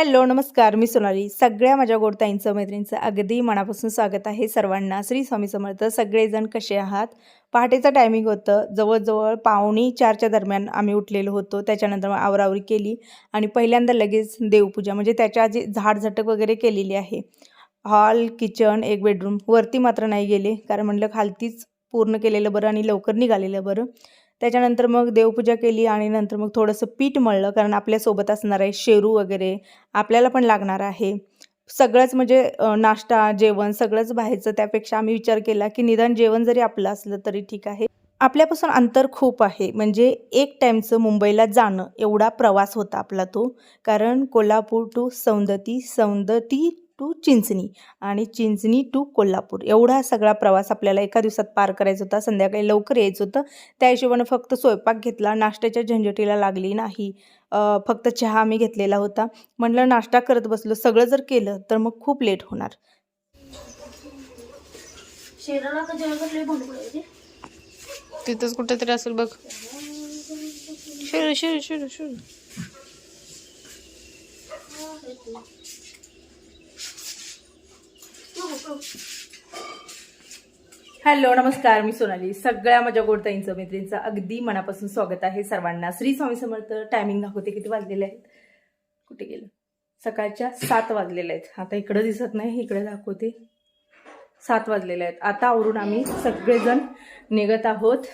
Hello नमस्कार. मी सोनाली. सगळ्या माझ्या गोडताईंचं मैत्रिणींचं अगदी मनापासून स्वागत आहे सर्वांना. श्री स्वामी समर्थ. सगळेजण कसे आहात? पहाटेचं टायमिंग होतं. जवळजवळ पावणे चारच्या दरम्यान आम्ही उठलेलो होतो. त्याच्यानंतर आवरावरी केली आणि पहिल्यांदा लगेच देवपूजा म्हणजे त्याच्या आधी झाडझटक वगैरे केलेली आहे. हॉल किचन एक बेडरूम वरती मात्र नाही गेले. कारण म्हणलं खालतीच पूर्ण केलेलं बरं आणि लवकर निघालेलं बरं. त्याच्यानंतर मग देवपूजा केली आणि नंतर मग थोडंसं पीठ मळलं कारण आपल्यासोबत असणार आहे शेरू वगैरे. आपल्याला पण लागणार आहे. सगळंच म्हणजे नाश्ता जेवण सगळंच बाहेरचं त्यापेक्षा आम्ही विचार केला की निदान जेवण जरी आपलं असलं तरी ठीक आहे. आपल्यापासून अंतर खूप आहे. म्हणजे एक टाईमचं मुंबईला जाणं एवढा प्रवास होता आपला तो. कारण कोल्हापूर टू सौंदती सौंदती टू चिंचणी आणि चिंचणी टू कोल्हापूर. एवढा सगळा प्रवास आपल्याला एका दिवसात पार करायचा होता. संध्याकाळी लवकर यायचं होतं. त्या हिशोबानं फक्त स्वयंपाक घेतला. नाश्त्याच्या झंझटीला लागली नाही. फक्त चहा आम्ही घेतलेला होता. म्हटलं नाश्ता करत बसलो. सगळं जर केलं तर मग खूप लेट होणार. तिथंच कुठेतरी असेल बघ. शिरू शिरू शिरू शिरू. हॅलो नमस्कार मी सोनाली. सगळ्या माझ्या गोडताईंचं मैत्रिणींचं अगदी मनापासून स्वागत आहे सर्वांना. श्री स्वामी समर्थ टायमिंग दाखवते किती वाजलेले आहेत. कुठे गेलं? सकाळच्या सात वाजलेले आहेत. आता इकडं दिसत नाही इकडे दाखवते. सात वाजलेले आहेत. आता आवरून आम्ही सगळेजण निघत आहोत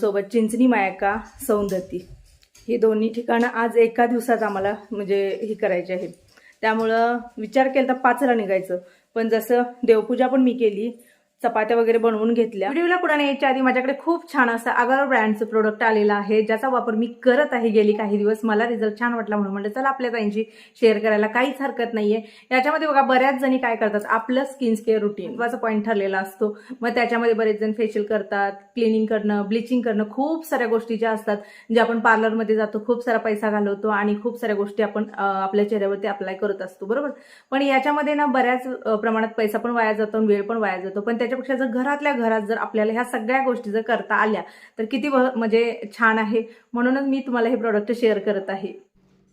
सोबत चिंचणी मायका सौंदती. ही दोन्ही ठिकाणं आज एका दिवसात आम्हाला म्हणजे हे करायचे आहेत. त्यामुळं विचार केला तर पाचला निघायचं. पण जसं देवपूजा पण मी केली चपात्या वगैरे बनवून घेतल्या. व्हिडिओला पुढे यायच्या आधी माझ्याकडे खूप छान असं आगार ब्रँडचं प्रोडक्ट आलेलं आहे ज्याचा वापर मी करत आहे गेली काही दिवस. मला रिझल्ट छान वाटला म्हणून म्हटलं चला आपल्या ताईंशी शेअर करायला काहीच हरकत नाहीये. याच्यामध्ये बघा बऱ्याच जणी काय करतात आपलं स्किन केअर रुटीन महत्त्वाचा पॉईंट ठरलेला असतो. मग त्याच्यामध्ये बरेच जण फेशियल करतात क्लिनिंग करणं ब्लिचिंग करणं खूप साऱ्या गोष्टी ज्या असतात ज्या आपण पार्लरमध्ये जातो खूप सारा पैसा घालवतो आणि खूप साऱ्या गोष्टी आपण आपल्या चेहऱ्यावरती अप्लाय करत असतो. बरोबर? पण याच्यामध्ये ना बऱ्याच प्रमाणात पैसा पण वाया जातो आणि वेळ पण वाया जातो. पण त्याच्यापेक्षा जर घरातल्या घरात जर आपल्याला ह्या सगळ्या गोष्टी जर करता आल्या तर किती म्हणजे छान आहे. म्हणूनच मी तुम्हाला हे प्रोडक्ट शेअर करत आहे.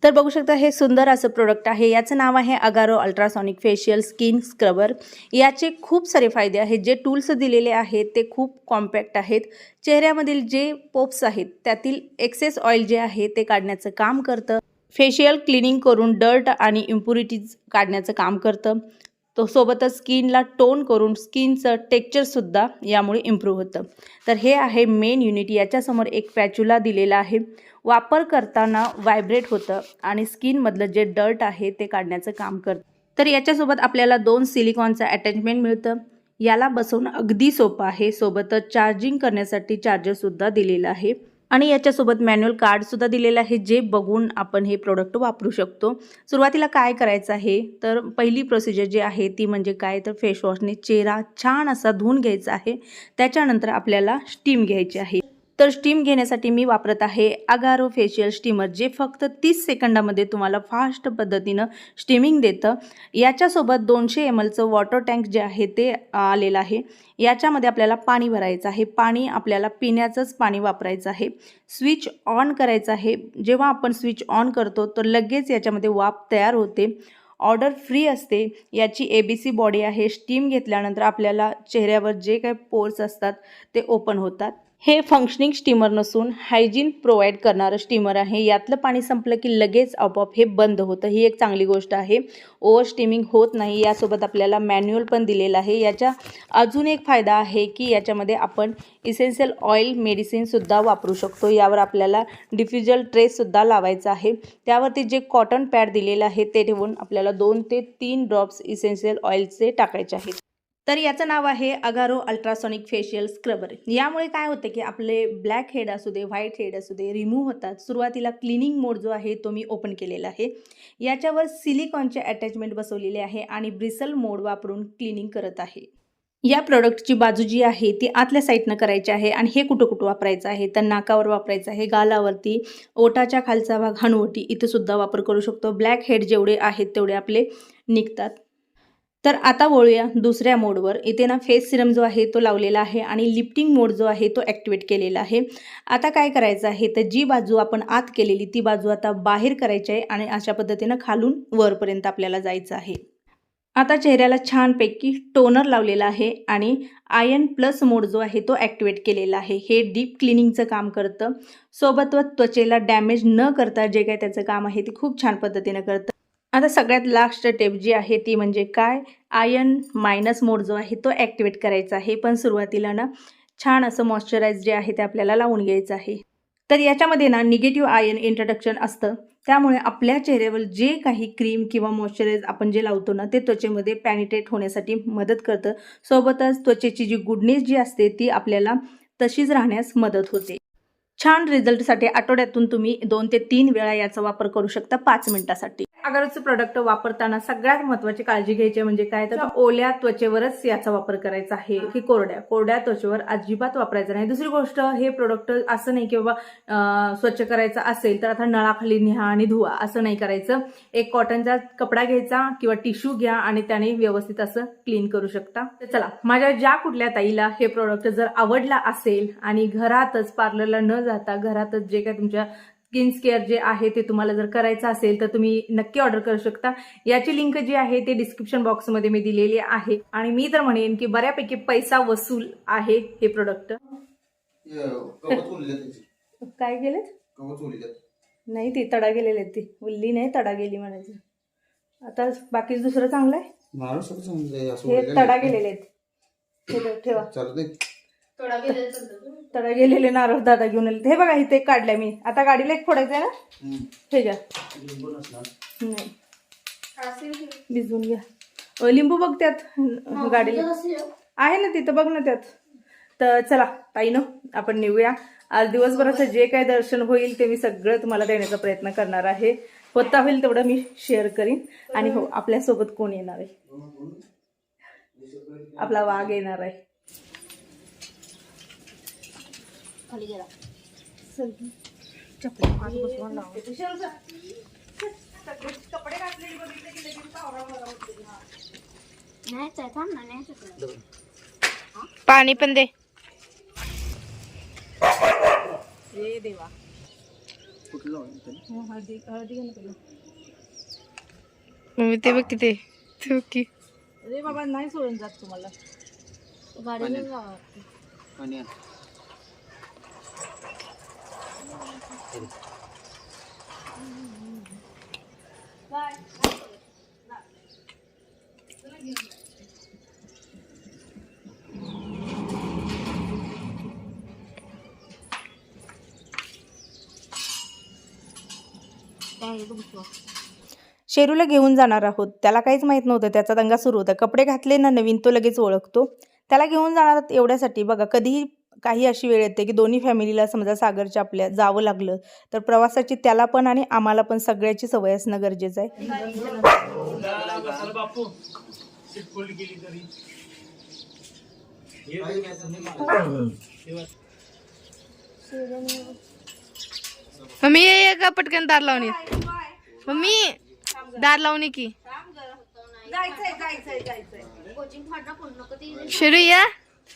तर बघू शकता हे सुंदर असं प्रोडक्ट आहे. याचं नाव आहे Agaro ultrasonic facial skin scrubber याचे खूप सारे फायदे आहेत. जे टूल्स दिलेले आहेत ते खूप कॉम्पॅक्ट आहेत. चेहऱ्यामधील जे पोप्स आहेत त्यातील एक्सेस ऑइल जे आहे ते काढण्याचं काम करतं. फेशियल क्लिनिंग करून डर्ट आणि इम्प्युरिटीज काढण्याचं काम करतं. तो सोबतच स्किनला टोन करून स्किनचं टेक्चरसुद्धा यामुळे इम्प्रूव्ह होतं. तर हे आहे मेन युनिट याच्यासमोर एक पॅच्युला दिलेला आहे. वापर करताना व्हायब्रेट होतं आणि स्किनमधलं जे डर्ट आहे ते काढण्याचं काम करतं. तर याच्यासोबत आपल्याला दोन सिलिकॉनचं अटॅचमेंट मिळतं. याला बसवणं अगदी सोपं आहे. सोबतच चार्जिंग करण्यासाठी चार्जरसुद्धा दिलेलं आहे. आणि याच्यासोबत मॅन्युअल कार्डसुद्धा दिलेलं आहे जे बघून आपण हे प्रोडक्ट वापरू शकतो. सुरुवातीला काय करायचं आहे? तर पहिली प्रोसिजर जी आहे ती म्हणजे काय? तर फेसवॉशने चेहरा छान असा धुवून घ्यायचा आहे. त्याच्यानंतर आपल्याला स्टीम घ्यायची आहे. तर स्टीम घेण्यासाठी मी वापरत आहे अगारो फेशियल स्टीमर जे फक्त तीस सेकंदामध्ये तुम्हाला फास्ट पद्धतीनं स्टीमिंग देतं. याच्यासोबत दोनशे एम एलचं वॉटर टँक जे आहे ते आलेलं आहे. याच्यामध्ये आपल्याला पाणी भरायचं आहे. पाणी आपल्याला पिण्याचंच पाणी वापरायचं आहे. स्विच ऑन करायचं आहे. जेव्हा आपण स्विच ऑन करतो तर लगेच याच्यामध्ये वाफ तयार होते. ऑर्डर फ्री असते. याची ए बी सी बॉडी आहे. स्टीम घेतल्यानंतर आपल्याला चेहऱ्यावर जे काही पोर्स असतात ते ओपन होतात. हे फंक्शनिंग स्टीमर नसून हायजीन प्रोव्हाइड करणारं स्टीमर आहे. यातलं पाणी संपलं की लगेच आपोआप हे बंद होतं. ही एक चांगली गोष्ट आहे. ओव्हर स्टीमिंग होत नाही. यासोबत आपल्याला मॅन्युअल पण दिलेलं आहे. याचा अजून एक फायदा आहे की याच्यामध्ये आपण इसेन्शियल ऑइल मेडिसिनसुद्धा वापरू शकतो. यावर आपल्याला डिफ्युजल ट्रेससुद्धा लावायचा आहे. त्यावरती जे कॉटन पॅड दिलेलं आहे ते ठेवून आपल्याला दोन ते तीन ड्रॉप्स इसेन्शियल ऑइलचे टाकायचे आहेत. तर याचं नाव आहे अगारो अल्ट्रासॉनिक फेशियल स्क्रबर. यामुळे काय होतं की आपले ब्लॅक हेड असू दे व्हाईट हेड असू दे रिमूव्ह होतात. सुरुवातीला क्लिनिंग मोड जो आहे तो मी ओपन केलेला आहे. याच्यावर सिलिकॉनचे अटॅचमेंट बसवलेले आहे आणि ब्रिसल मोड वापरून क्लिनिंग करत आहे. या प्रोडक्टची बाजू जी आहे ती आतल्या साईडनं करायची आहे आणि हे कुठं कुठं वापरायचं आहे? तर नाकावर वापरायचं आहे गालावरती. ओटाच्या खालचा भाग हनुवटी इथंसुद्धा वापर करू शकतो. ब्लॅक हेड जेवढे आहेत तेवढे आपले निघतात. तर आता वळूया दुसऱ्या मोडवर. इथे ना फेस सिरम जो आहे तो लावलेला आहे आणि लिफ्टिंग मोड जो आहे तो ॲक्टिवेट केलेला आहे. आता काय करायचं आहे? तर जी बाजू आपण आत केलेली ती बाजू आता बाहेर करायची आहे आणि अशा पद्धतीनं खालून वरपर्यंत आपल्याला जायचं आहे. आता चेहऱ्याला छानपैकी टोनर लावलेला आहे आणि आयन प्लस मोड जो आहे तो ॲक्टिवेट केलेला आहे. हे डीप क्लिनिंगचं काम करतं. सोबत व त्वचेला डॅमेज न करता जे काय त्याचं काम आहे ते खूप छान पद्धतीनं करतं. आता सगळ्यात लास्ट टेप जी आहे ती म्हणजे काय? आयन मायनस मोड जो आहे तो ॲक्टिवेट करायचा आहे. पण सुरुवातीला ना छान असं मॉइश्चराईज जे आहे ते आपल्याला लावून घ्यायचं आहे. तर याच्यामध्ये ना निगेटिव्ह आयन इंट्रोडक्शन असतं. त्यामुळे आपल्या चेहऱ्यावर जे काही क्रीम किंवा मॉइश्चराईज आपण जे लावतो ना ते त्वचेमध्ये पॅनिटेट होण्यासाठी मदत करतं. सोबतच त्वचेची जी गुडनेस जी असते ती आपल्याला तशीच राहण्यास मदत होते. छान रिझल्टसाठी आठवड्यातून तुम्ही दोन ते तीन वेळा याचा वापर करू शकता पाच मिनिटासाठी. अगरचं प्रोडक्ट वापरताना सगळ्यात महत्त्वाची काळजी घ्यायची म्हणजे काय? तर ओल्या त्वचेवरच याचा वापर करायचा आहे की कोरड्या. कोरड्या त्वचेवर अजिबात वापरायचं नाही. दुसरी गोष्ट हे प्रोडक्ट असं नाही की बाबा स्वच्छ करायचं असेल तर आता नळाखाली न्या आणि धुवा असं नाही करायचं. एक कॉटनचा कपडा घ्यायचा किंवा टिश्यू घ्या आणि त्याने व्यवस्थित असं क्लीन करू शकता. तर चला माझ्या ज्या कुठल्या ताईला हे प्रोडक्ट जर आवडला असेल आणि घरातच पार्लरला न जाता घरातच जे काय तुमच्या स्किन केअर जे आहे ते तुम्हाला जर करायचं असेल तर तुम्ही नक्की ऑर्डर करू शकता. याची लिंक जी आहे ते डिस्क्रिप्शन बॉक्समध्ये मी दिलेली आहे. आणि मी तर म्हणेन की बऱ्यापैकी पैसा वसूल आहे हे प्रोडक्ट काय केलं नाही ती तडा गेलेली ती. उल्ली नाही तडा गेली म्हणायचं. आता बाकी दुसरं चांगलं आहे? हे तडा. गेलेले आहेत. ठेवा. तडा गेलेले नारळ दादा घेऊन आले. हे बघा इथे एक काढलंय मी. आता गाडीला एक फोडायचं आहे ना. हे घ्या. लिंबू नसणार. नाही. असेल की? भिजवून घ्या. लिंबू बघ त्यात हा, गाडीला. आहे? ना तिथं बघ ना त्यात. तर चला ताईनं आपण निघूया आज दिवसभराचं जे काय दर्शन होईल ते मी सगळं तुम्हाला देण्याचा प्रयत्न करणार आहे. होता होईल तेवढं मी शेअर करीन. आणि हो आपल्यासोबत कोण येणार आहे? आपला वाघ येणार आहे. खाली गेला कपडे घातलेली बघितले की लगेच आवरावं होते. न्यायचं आहे थांब ना न्यायचं तुला. पाणी पण दे देवा? हो, हळदी हळदी. मम्मी ते बघ की ते बघ की अरे बाबा नाही सोडून जात तुम्हाला जावं. आण. काय आहे बघ तू. शेरूला घेऊन जाणार आहोत. त्याला काहीच माहीत नव्हतं. त्याचा दंगा सुरू होता. कपडे घातले ना नवीन तो लगेच ओळखतो. त्याला घेऊन जाणार आहोत एवढ्यासाठी. बघा कधीही काही अशी वेळ येते की दोन्ही फॅमिलीला समजा सागरच्या आपल्या जावं लागलं तर प्रवासाची त्याला पण आणि आम्हाला पण सगळ्याची सवय असणं गरजेचं आहे. मम्मी ये ये का पटकन दार लावून ये. मम्मी दार लावून ये की. शिरू या.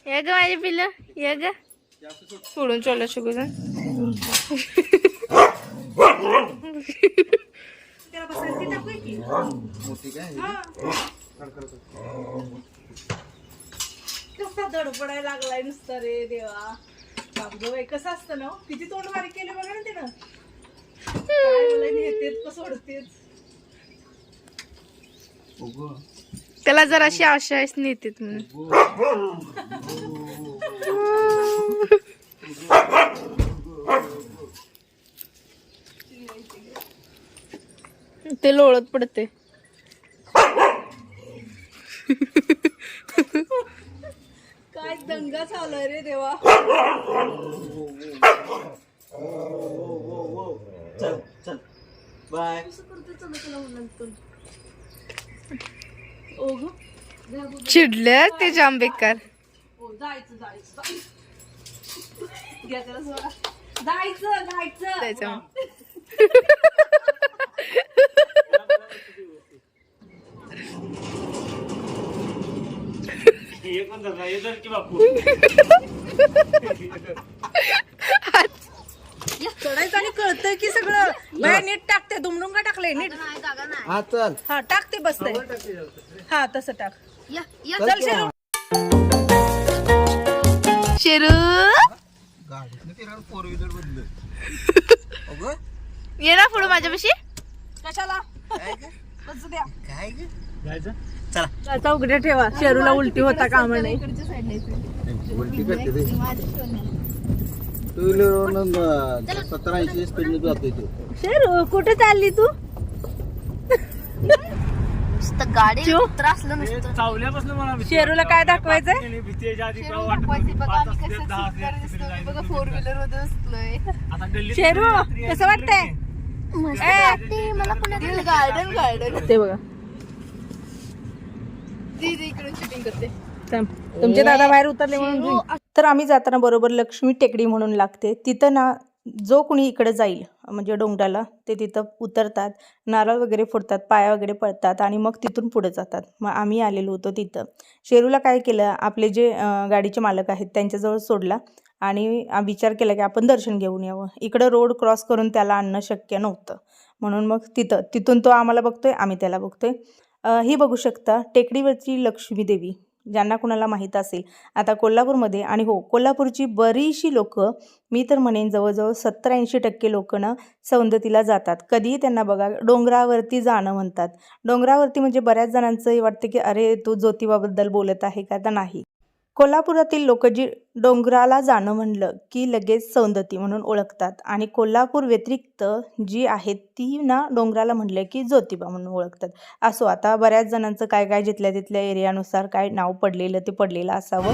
या ग माझे पिल्लं या ग सोडून चोला मोठी काय कसा दडपडायला लागलाय नुसतं रे देवा. बाई कसं असतं ना हो? किती तोंड बारीक केले बघा ना त्यानं काय बोलायला का उगं. त्याला जरा अशी आशा आहेस नेतेत म्हणून. ते लोळत पडते. काय दंगा चालू रे देवा. चल चल. बाय ओघ चिडल्या ते जाम बेकार हो जायचं जायचं जायचं. घ्या त्याला सोडा. जायचं जायचं. जायचं मग. चढायचं आणि कळतंय की सगळं. बाहेर नीट टाकते दुमडून का टाकले नीट. नाही जागा नाही हा चल. हा टाकते बसते. हा तसं टाक. या या चल शेरू. शेरू. गाडीतनं फिरायला फोर व्हीलर बदल अगं. ये ना पुढे माझ्यापाशी. कशाला? काय ग? बसू द्या. काय ग? जायचं? चला. त्याचा उघड्या ठेवा. शेरूला उलटी होता कामा नाही उलटी करते ते टू व्हीलर सतरा ऐंशी स्पीडने जातोय तू. शेरू कुठे चालली तू? गाडी चिव? त्रास नुसतं. चावल्यापासून मला भीती शेरूला काय दाखवायचंय? वाटते. भीतीच्या आधी काय वाटत नव्हती. पाच असते, दहा असते, फोर व्हीलरमध्ये बसलोय आता गल्लीत शेरू रात्री कसं वाटतंय? मस्त वाटते मला पुण्यात गार्डन गार्डन ते बघा. इकडे शूटिंग करते. थांब. तुमचे दादा बाहेर उतरले म्हणून. तर आम्ही जाताना बरोबर लक्ष्मी टेकडी म्हणून लागते. तिथं ना जो कुणी इकडे जाईल म्हणजे डोंगराला ते तिथं उतरतात नारळ वगैरे फोडतात पाया वगैरे पडतात आणि मग तिथून पुढे जातात. मग आम्ही आलेलो होतो तिथं. शेरूला काय केलं आपले जे गाडीचे मालक आहेत त्यांच्याजवळ सोडला आणि विचार केला की आपण दर्शन घेऊन यावं. इकडं रोड क्रॉस करून त्याला आणणं शक्य नव्हतं. म्हणून मग तिथं तिथून तो आम्हाला बघतोय आम्ही त्याला बघतोय. अ, ही बघू शकता टेकडीवरची लक्ष्मी देवी. ज्यांना कुणाला माहीत असेल. आता कोल्हापूरमध्ये आणि हो कोल्हापूरची बरीचशी लोकं मी तर म्हणेन जवळजवळ सत्तर ऐंशी टक्के लोकं सौंदतीला जातात. कधीही त्यांना बघा डोंगरावरती जाणं म्हणतात. डोंगरावरती म्हणजे बऱ्याच जणांचं हे वाटतं की अरे तू ज्योतिबाबद्दल बोलत आहे का? तर नाही. कोल्हापुरातील लोक जी डोंगराला जाणं म्हणलं की लगेच सौंदती म्हणून ओळखतात. आणि कोल्हापूर व्यतिरिक्त जी आहेत ती ना डोंगराला म्हणलं की ज्योतिबा म्हणून ओळखतात. असो आता बऱ्याच जणांचं काय काय जिथल्या तिथल्या एरियानुसार काय नाव पडलेलं ते पडलेलं असावं.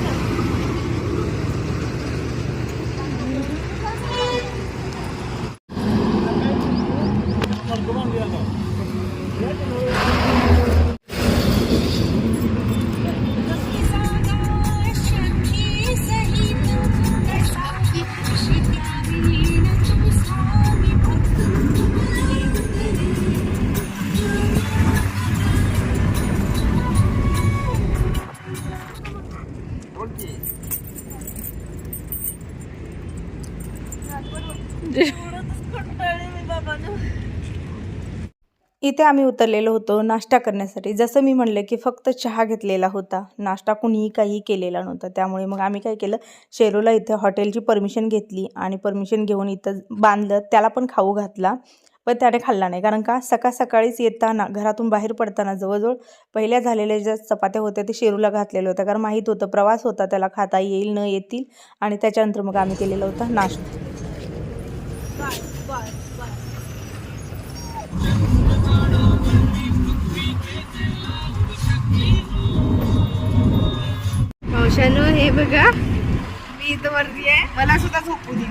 इथे आम्ही उतरलेलो होतो नाश्ता करण्यासाठी. जसं मी म्हणलं की फक्त चहा घेतलेला होता. नाश्ता कुणीही काही केलेला नव्हता. त्यामुळे मग आम्ही काय केलं शेरूला इथे हॉटेलची परमिशन घेतली आणि परमिशन घेऊन इथं बांधलं. त्याला पण खाऊ घातला पण त्याने खाल्ला नाही. कारण का सकाळ सकाळीच येताना घरातून बाहेर पडताना जवळजवळ पहिल्या झालेल्या ज्या चपात्या होत्या ते शेरूला घातलेल्या होत्या. कारण माहीत होतं प्रवास होता त्याला खाता येईल न येतील आणि त्याच्यानंतर मग आम्ही केलेला होता नाश्ता. मावशानो हे बघा. मी इथं वरती आहे. मला सुद्धा झोपू दे.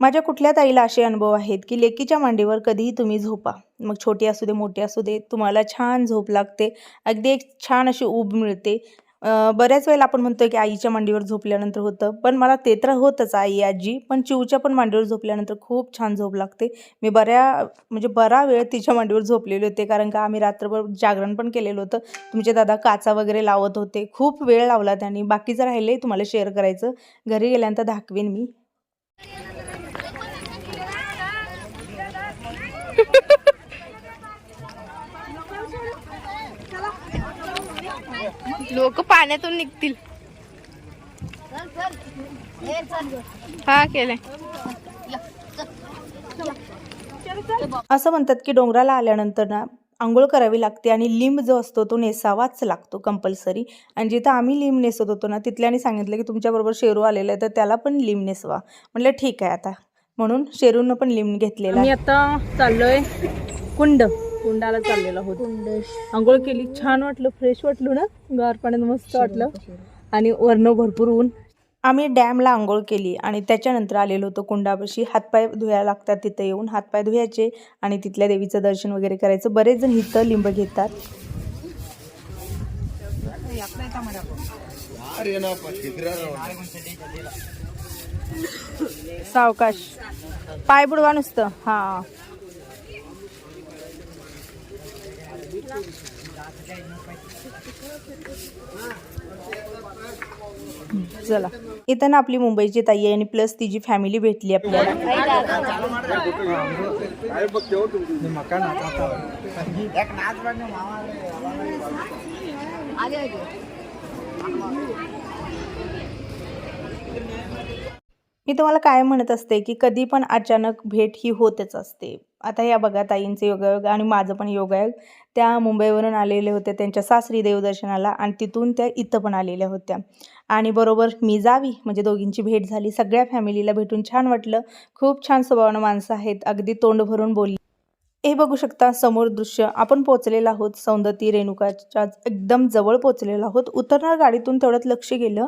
माझ्या कुठल्या ताईला असे अनुभव आहेत की लेकीच्या मांडीवर कधीही तुम्ही झोपा. मग छोटी असू दे मोठी असू दे तुम्हाला छान झोप लागते. अगदी एक छान अशी ऊब मिळते. बऱ्याच वेळेला आपण म्हणतो की आईच्या मांडीवर झोपल्यानंतर होतं पण मला ते तर होतच आई आजी पण चिवच्या पण मांडीवर झोपल्यानंतर खूप छान झोप लागते. मी बऱ्या म्हणजे बरा वेळ तिच्या मांडीवर झोपलेले होते कारण का आम्ही रात्रभर जागरण पण केलेलं होतं. तुमचे दादा काचा वगैरे लावत होते खूप वेळ लावला त्यांनी. बाकीचं राहिले तुम्हाला शेअर करायचं. घरी गेल्यानंतर दाखवेन मी. लोक पाण्यातून निघतील. हा केलंय. असं म्हणतात की डोंगराला आल्यानंतर ना आंघोळ करावी लागते आणि लिंब जो असतो तो नेसावाच लागतो कंपल्सरी. आणि जिथं आम्ही लिंब नेसत होतो ना तिथल्याने सांगितलं की तुमच्याबरोबर शेरू आलेलं आहे तर त्याला पण लिंब नेसवा. म्हटलं ठीक आहे आता. म्हणून शेरूनं पण लिंब घेतलेला मी आता चाललोय कुंड. कुंडाला चाललेलो आहोत. आंघोळ केली छान वाटलं फ्रेश वाटलं ना? गार पाण्यात मस्त वाटलं. आणि वरनं भरपूर ऊन. आम्ही डॅमला आंघोळ केली आणि त्याच्यानंतर आलेलो होतो कुंडापाशी. हातपाय धुया लागतात तिथं येऊन. हातपाय धुयाचे आणि तिथल्या देवीचं दर्शन वगैरे करायचं. बरेच जण इथं लिंब घेतात. सावकाश. पाय बुडवा नुसतं. हा. चला. इथं ना आपली मुंबईची ताई आहे आणि प्लस तिची फॅमिली भेटली आपल्याला. मी तुम्हाला काय म्हणत असते की कधी पण अचानक भेट ही होतच असते. आता या बघा ताईंचे योगायोग आणि माझं पण योगायोग त्या मुंबईवरून आलेले होते त्यांच्या सासरी देवदर्शनाला आणि तिथून त्या इथं पण आलेल्या होत्या. आणि बरोबर मी जावी म्हणजे दोघींची भेट झाली. सगळ्या फॅमिलीला भेटून छान वाटलं. खूप छान स्वभावानं माणसं आहेत. अगदी तोंड भरून बोलली. हे बघू शकता समोर दृश्य. आपण पोचलेलो आहोत सौंदती रेणुकाच्या एकदम जवळ पोचलेलो आहोत. उतरणार गाडीतून तेवढ्यात लक्ष गेलं.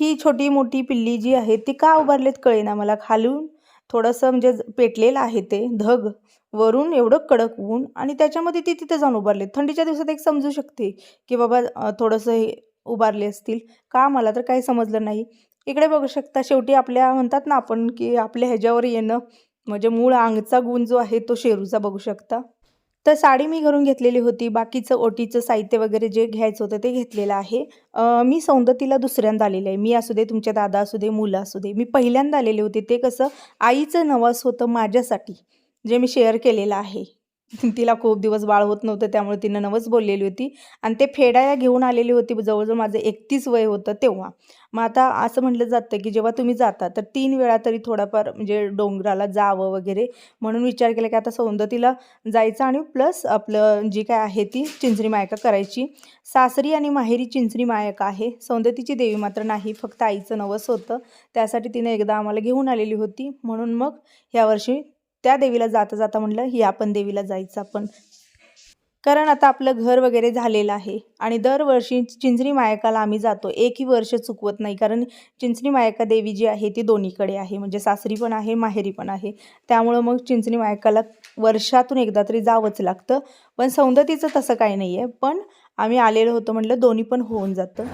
ही छोटी मोठी पिल्ली जी आहे ती का उभारलेत कळेना मला. खालून थोडंसं म्हणजे ज- पेटलेलं आहे ते धग. वरून एवढं कडक ऊन आणि त्याच्यामध्ये ती तिथे जाऊन उभारले थंडीच्या दिवसात एक समजू शकते की बाबा थोडंसं हे उभारले असतील. का मला तर काही समजलं नाही. इकडे बघू शकता शेवटी आपल्या म्हणतात ना आपण की आपल्या ह्याच्यावर येणं म्हणजे मूळ आंगचा गुण जो आहे तो शेरूचा बघू शकता. तर साडी मी घरून घेतलेली होती. बाकीचं ओटीचं साहित्य वगैरे जे घ्यायचं होतं ते घेतलेलं आहे. मी सौंदतीला दुसऱ्यांदा आलेले आहे. मी असू दे तुमच्या दादा असू दे मुलं असू दे मी पहिल्यांदा आलेले होते. ते कसं आईचं नवस होतं माझ्यासाठी जे मी शेअर केलेलं आहे. तिला खूप दिवस बाळ होत नव्हतं त्यामुळे तिनं नवस बोललेली होती. आणि ते फेडाया घेऊन आलेली होती जवळजवळ माझं एकतीस वय होतं तेव्हा. मग आता असं म्हटलं जातं की जेव्हा तुम्ही जाता तर तीन वेळा तरी थोडाफार म्हणजे डोंगराला जावं वगैरे म्हणून विचार केला की आता सौंदतीला जायचं आणि प्लस आपलं जी काय आहे ती चिंचणी मायका करायची. सासरी आणि माहेरी चिंचणी मायका आहे. सौंदतीची देवी मात्र नाही फक्त आईचं नवस होतं. त्यासाठी तिने एकदा आम्हाला घेऊन आलेली होती. म्हणून मग यावर्षी त्या देवीला जाता जाता म्हणलं ही आपण देवीला जायचं आपण. कारण आता आपलं घर वगैरे झालेलं आहे आणि दरवर्षी चिंचणी मायकाला आम्ही जातो. एकही वर्ष चुकवत नाही. कारण चिंचणी मायका देवी जी आहे ती दोन्हीकडे आहे. म्हणजे सासरी पण आहे माहेरी पण आहे. त्यामुळं मग चिंचणी मायकाला वर्षातून एकदा तरी जावंच लागतं. पण सौंदतीचं तसं काही नाही आहे पण आम्ही आलेलो होतो म्हटलं दोन्ही पण होऊन जातं.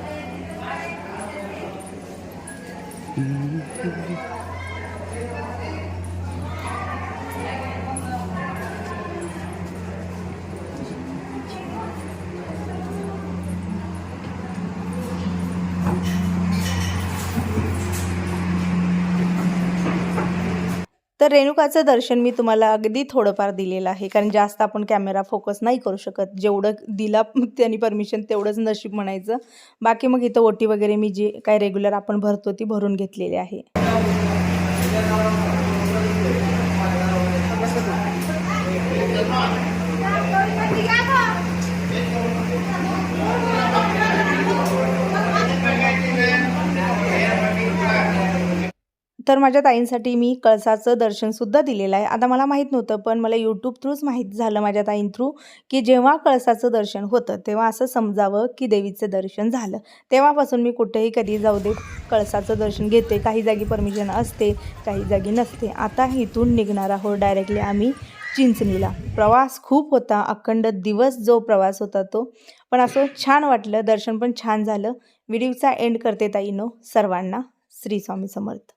तर रेणुकाचं दर्शन मी तुम्हाला अगदी थोडंफार दिलेलं आहे. कारण जास्त आपण कॅमेरा फोकस नाही करू शकत. जेवढं दिला त्यांनी परमिशन तेवढंच नशीब म्हणायचं. बाकी मग इथं ओटी वगैरे मी जी काय रेग्युलर आपण भरतो ती भरून घेतलेली आहे. तर माझ्या ताईंसाठी मी कळसाचं दर्शनसुद्धा दिलेलं आहे. आता मला माहीत नव्हतं पण मला यूट्यूब थ्रूच माहीत झालं माझ्या ताईं थ्रू की जेव्हा कळसाचं दर्शन होतं तेव्हा असं समजावं की देवीचं दर्शन झालं. तेव्हापासून मी कुठेही कधी जाऊ दे कळसाचं दर्शन घेते काही जागी परमिशन असते काही जागी नसते. आता इथून निघणार आहोत डायरेक्टली आम्ही चिंचणीला. प्रवास खूप होता अखंड दिवस जो प्रवास होता तो. पण असं छान वाटलं दर्शन पण छान झालं. व्हिडिओचा एंड करते ताईनो सर्वांना श्री स्वामी समर्थ.